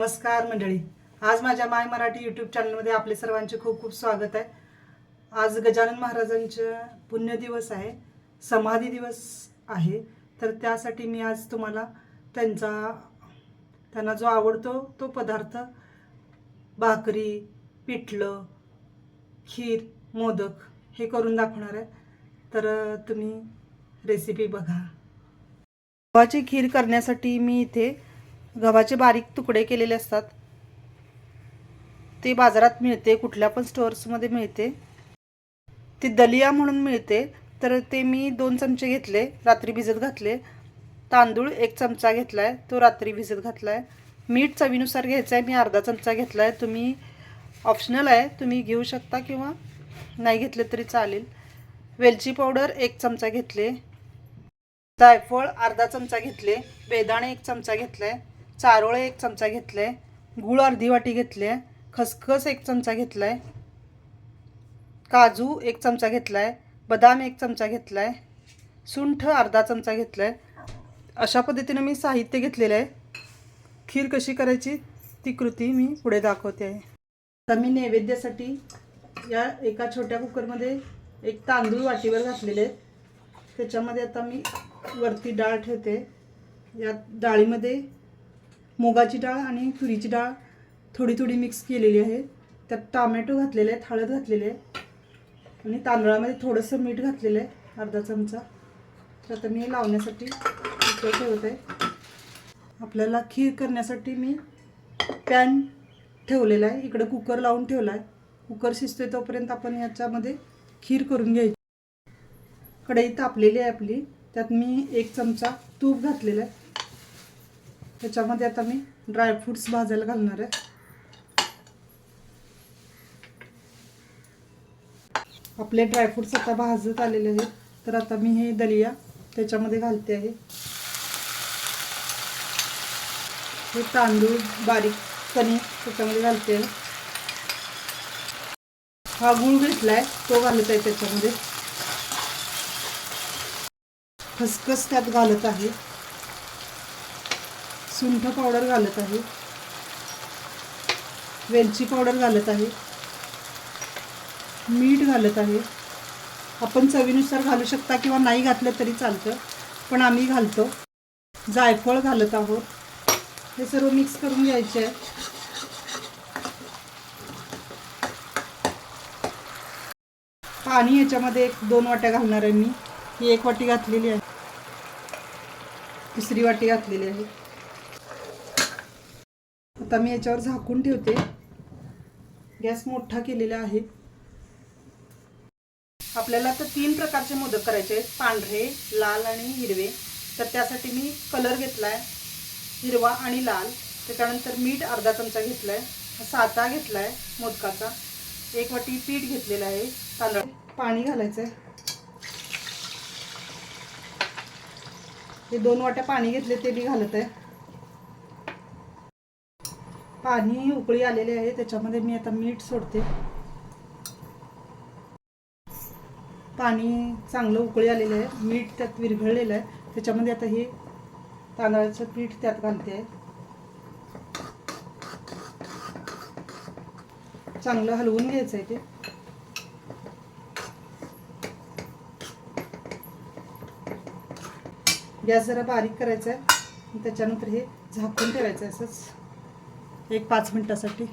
नमस्कार मंडळी. आज माझ्या माय मराठी यूट्यूब चॅनलमध्ये आपले सर्वांचे खूप खूप स्वागत आहे. आज गजानन महाराजांचा पुण्यदिवस आहे समाधी दिवस आहे. तर त्यासाठी मी आज तुम्हाला त्यांचा त्यांना जो आवडतो तो पदार्थ भाकरी पिठलं खीर मोदक हे करून दाखवणार आहे. तर तुम्ही रेसिपी बघा. गव्हाची खीर करण्यासाठी मी इथे गव्हाचे बारीक तुकडे केलेले असतात. ते बाजारात मिळते कुठल्या पण स्टोअर्समध्ये मिळते. ती दलिया म्हणून मिळते तर ते मी दोन चमचे घेतले रात्री भिजत घातले. तांदूळ एक चमचा घेतला आहे तो रात्री भिजत घातला आहे मीठ चवीनुसार घ्यायचं आहे मी अर्धा चमचा घेतला आहे तुम्ही ऑप्शनल आहे तुम्ही घेऊ शकता किंवा नाही घेतले तरी चालेल. वेलची पावडर एक चमचा घेतले. जायफळ अर्धा चमचा घेतले. बेदाणे एक चमचा घेतला आहे चारोळे एक चमचा घेतले गूळ अर्धी वाटी घेतली आहे खसखस एक चमचा घेतला आहे काजू एक चमचा घेतला आहे बदाम एक चमचा घेतला आहे सुंठ अर्धा चमचा घेतला. आहे अशा पद्धतीनं मी साहित्य घेतलेलं आहे. खीर कशी करायची ती कृती मी पुढे दाखवते. आहे आता मी नैवेद्यासाठी या एका छोट्या कुकरमध्ये एक तांदूळ वाटीवर घातलेले आहेत. त्याच्यामध्ये आता मी वरती डाळ ठेवते. या डाळीमध्ये मुगाची डाळ आणि तुरीची डाळ थोडी थोडी मिक्स केलेली आहे. त्यात टामॅटो घातलेले आहेत हळद घातलेले आहे. आणि तांदळामध्ये थोडंसं मीठ घातलेलं आहे अर्धा चमचा. तर आता मी लावण्यासाठी इकडे ठेवत आहे. आपल्याला खीर करण्यासाठी मी पॅन ठेवलेला आहे. इकडं कुकर लावून ठेवला आहे. कुकर शिजतोय तोपर्यंत आपण याच्यामध्ये खीर करून घ्यायची. कढई तापलेली आहे आपली. त्यात मी एक चमचा तूप घातलेला आहे. त्याच्यामध्ये आता मी ड्रायफ्रूट्स भाजायला घालणार आहे. आपले ड्रायफ्रूट्स आता भाजत आलेले आहेत. तर आता मी हे दलिया त्याच्यामध्ये घालते आहे. हे तांदूळ बारीक कणिक त्याच्यामध्ये घालते आहे. हा गूळ घेतलाय तो घालत आहे त्याच्यामध्ये. खसखस त्यात घालत आहे. सुंठ पावडर घालत आहे. वेलची पावडर घालत आहे. मीठ घालत आहे. आपण चवीनुसार घालू शकता किंवा नाही घातलं तरी चालतं पण आम्ही घालतो. जायफळ घालत आहोत. हे सर्व मिक्स करून घ्यायचे आहे. पाणी याच्यामध्ये एक दोन वाट्या घालणार आहे मी. ही एक वाटी घातलेली आहे. तिसरी वाटी घातलेली आहे. आता मी याच्यावर झाकून ठेवते. गॅस मोठा केलेला आहे. आपल्याला तर तीन प्रकारचे मोदक करायचे आहेत. पांढरे लाल आणि हिरवे. तर त्यासाठी मी कलर घेतला आहे हिरवा आणि लाल. त्याच्यानंतर मीठ अर्धा चमचा घेतला आहे साता घेतला आहे मोदकाचा. एक वाटी पीठ घेतलेलं आहे. तांदळ पाणी घालायचं आहे हे दोन वाट्या पाणी घेतले ते मी घालत आहे पाणी उकळी आलेले आहे त्याच्यामध्ये मी आता मीठ सोडते. पाणी चांगलं उकळी आलेलं आहे मीठ त्यात विरघळलेलं आहे त्याच्यामध्ये आता हे तांदळाचं पीठ त्यात घालते. आहे चांगलं हलवून घ्यायचं आहे ते. गॅस जरा बारीक करायचा आहे त्याच्यानंतर हे झाकून ठेवायचं आहे असंच. एक पाच मिनटासाठी.